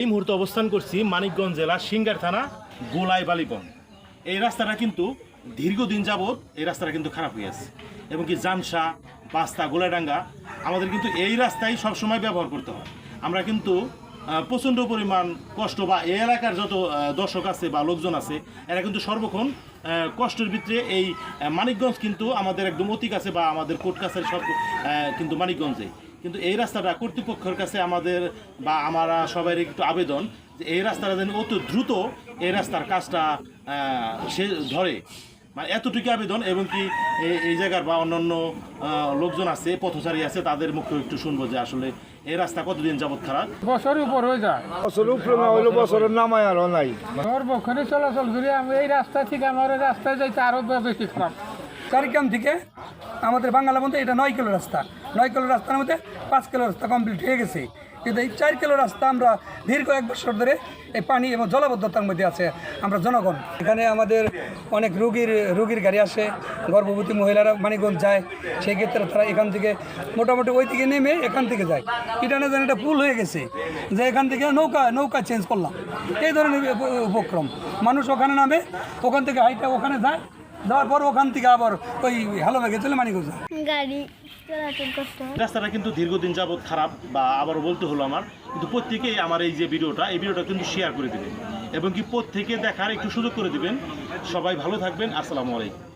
এই মুহূর্তে অবস্থান করছি মানিকগঞ্জ জেলা সিঙ্গার থানা গোলাই বালিপন এই রাস্তাটা কিন্তু দীর্ঘদিন যাবৎ এই রাস্তাটা কিন্তু খারাপ হয়ে আছে এবং কি জামসা বাস্তা গোলাডাঙ্গা আমাদের কিন্তু এই রাস্তায় সবসময় ব্যবহার করতে হয়। আমরা কিন্তু প্রচণ্ড পরিমাণ কষ্ট বা এই এলাকার যত দর্শক আছে বা লোকজন আছে, এরা কিন্তু সর্বক্ষণ কষ্টের ভিতরে এই মানিকগঞ্জ কিন্তু আমাদের একদম অতি কাছে বা আমাদের কোর্ট কাছের সব কিন্তু মানিকগঞ্জে কিন্তু এই রাস্তাটা কর্তৃপক্ষের কাছে আমাদের বা আমরা সবাই একটু আবেদন যে এই রাস্তাটা যেন অত দ্রুত এই রাস্তার কাজটা সে ধরে। মানে এতটুকু আবেদন এবং কি এই জায়গার বা অন্যান্য লোকজন আছে পথচারী আছে তাদের মুখে একটু শুনব যে আসলে এই রাস্তা কতদিন যাবৎ খারাপ? বছরের উপর হয়ে যায়। বছর উপরে না হইলে বছরের নামায় আরও নাই। সর্বক্ষণে চলাচল করি আমি এই রাস্তা থেকে আমার এই রাস্তায় যাইতে আরও বেশি খারাপ। চারিগ্রাম থেকে? আমাদের বাংলা মধ্যে এটা নয় কিলো রাস্তা। নয় কিলো রাস্তার মধ্যে পাঁচ কিলো রাস্তা কমপ্লিট হয়ে গেছে। কিন্তু এই চার কিলো রাস্তা আমরা দীর্ঘ এক বছর ধরে এই পানি এবং জলাবদ্ধতার মধ্যে আছে আমরা জনগণ। এখানে আমাদের অনেক রুগীর রুগীর গাড়ি আসে, গর্ভবতী মহিলারা মানিগঞ্জ যায়। সেই ক্ষেত্রে তারা এখান থেকে মোটামুটি ওই থেকে নেমে এখান থেকে যায়। এটা না যেন একটা পুল হয়ে গেছে যে এখান থেকে নৌকা নৌকা চেঞ্জ করলাম। এই ধরনের উপ- উপক্রম। মানুষ ওখানে নামে, ওখান থেকে হাইটা ওখানে যায়। যাওয়ার পর ওখান থেকে আবার ওই হ্যালো ব্যাগে চলে মানিগঞ্জ যায় গাড়ি রাস্তাটা কিন্তু দীর্ঘদিন যাবত খারাপ বা আবারও বলতে হলো আমার কিন্তু প্রত্যেকেই আমার এই যে ভিডিওটা এই ভিডিওটা কিন্তু শেয়ার করে দেবেন এবং কি প্রত্যেকে দেখার একটু সুযোগ করে দিবেন। সবাই ভালো থাকবেন আসসালামু আলাইকুম।